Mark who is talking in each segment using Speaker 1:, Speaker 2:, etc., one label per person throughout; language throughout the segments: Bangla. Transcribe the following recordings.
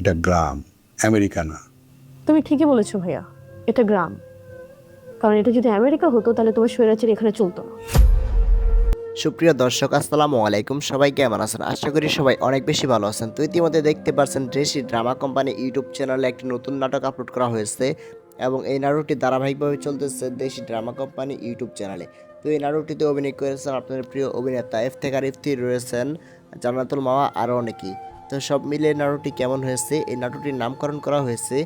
Speaker 1: এটা গ্রাম আমেরিকা না।
Speaker 2: তুমি ঠিকই বলেছ ভাইয়া এটা গ্রাম। কারণ এটা যদি আমেরিকা হতো তাহলে তোমার স্বৈরাচার এখানে চলতো না।
Speaker 3: সুপ্রিয় দর্শক আসসালামু আলাইকুম। সবাই কেমন আছেন? আশা করি সবাই অনেক বেশি ভালো আছেন। তো ইতিমধ্যে দেখতে পাচ্ছেন রেশি ড্রামা কোম্পানি ইউটিউব চ্যানেলে একটি নতুন নাটক আপলোড করা হয়েছে এবং এই নাটকটি ধারাবাহিকভাবে চলতেছে দেশি ড্রামা কোম্পানি ইউটিউব চ্যানেলে। তো এই নাটকটিতে অভিনয় করেছেন আপনাদের প্রিয় অভিনেতা ইফতেখার ইফতি রয়েছেন জান্নাতুল মামা আরও অনেকেই। তো সব মিলিয়ে নাটকটি কেমন হয়েছে? এই নাটকটির নামকরণ করা হয়েছে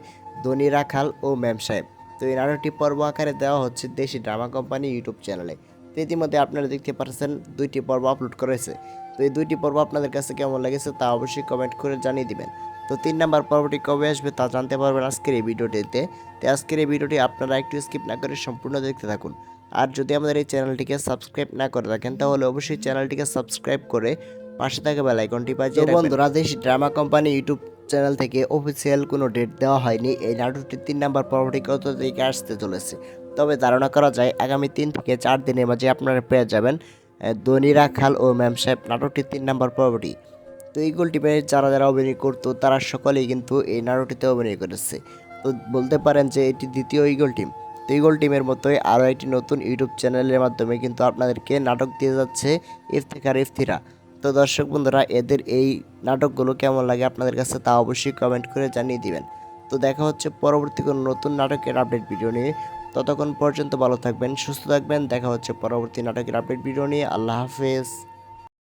Speaker 3: ধনী রাখাল ও ম্যাম সাহেব। তো এই নাটকটি পর্ব আকারে দেওয়া হচ্ছে দেশি ড্রামা কোম্পানি ইউটিউব চ্যানেলে। তো ইতিমধ্যে আপনারা দেখতে পাচ্ছেন দুইটি পর্ব আপলোড করেছে তো এই দুইটি পর্ব আপনাদের কাছে কেমন লেগেছে তা অবশ্যই কমেন্ট করে জানিয়ে দিবেন। তো তিন নাম্বার পর্বটি কবে আসবে তা জানতে পারবেন আজকের এই ভিডিওটিতে। তো আজকের এই ভিডিওটি আপনারা একটু স্কিপ না করে সম্পূর্ণ দেখতে থাকুন। আর যদি আমাদের এই চ্যানেলটিকে সাবস্ক্রাইব না করে থাকেন, তাহলে অবশ্যই চ্যানেলটিকে সাবস্ক্রাইব করে পাশে থাকা বেল আইকনটি বাজিয়ে বন্ধুরা Desh drama company YouTube channel থেকে অফিসিয়াল কোনো ডেট দেওয়া হয়নি। এই নাটকটির তিন নাম্বার পর্বটি কত তারিখে আসতে চলেছে। তবে ধারণা করা যায় আগামী তিন থেকে চার দিনের মাঝে আপনারা পেয়ে যাবেন দনিরা খাল ও ম্যাম সাহেব নাটকটির তিন নাম্বার পর্বটি তো এই গোল টিমে যারা যারা অভিনয় করতো তারা সকলেই কিন্তু এই নাটকটিতে অভিনয় করেছে। তো বলতে পারেন যে এটি দ্বিতীয় ইগল টিম তো ইগল টিমের মতোই আরও একটি নতুন ইউটিউব চ্যানেলের মাধ্যমে কিন্তু আপনাদেরকে নাটক দিয়ে যাচ্ছে ইফতেখার ইফতিরা। তো দর্শক বন্ধুরা, এদের এই নাটকগুলো কেমন লাগে আপনাদের কাছে তা অবশ্যই কমেন্ট করে জানিয়ে দিবেন। তো দেখা হচ্ছে পরবর্তী কোনো নতুন নাটকের আপডেট ভিডিও নিয়ে। ততক্ষণ পর্যন্ত ভালো থাকবেন, সুস্থ থাকবেন। দেখা হচ্ছে পরবর্তী নাটকের আপডেট ভিডিও নিয়ে। আল্লাহ হাফেজ।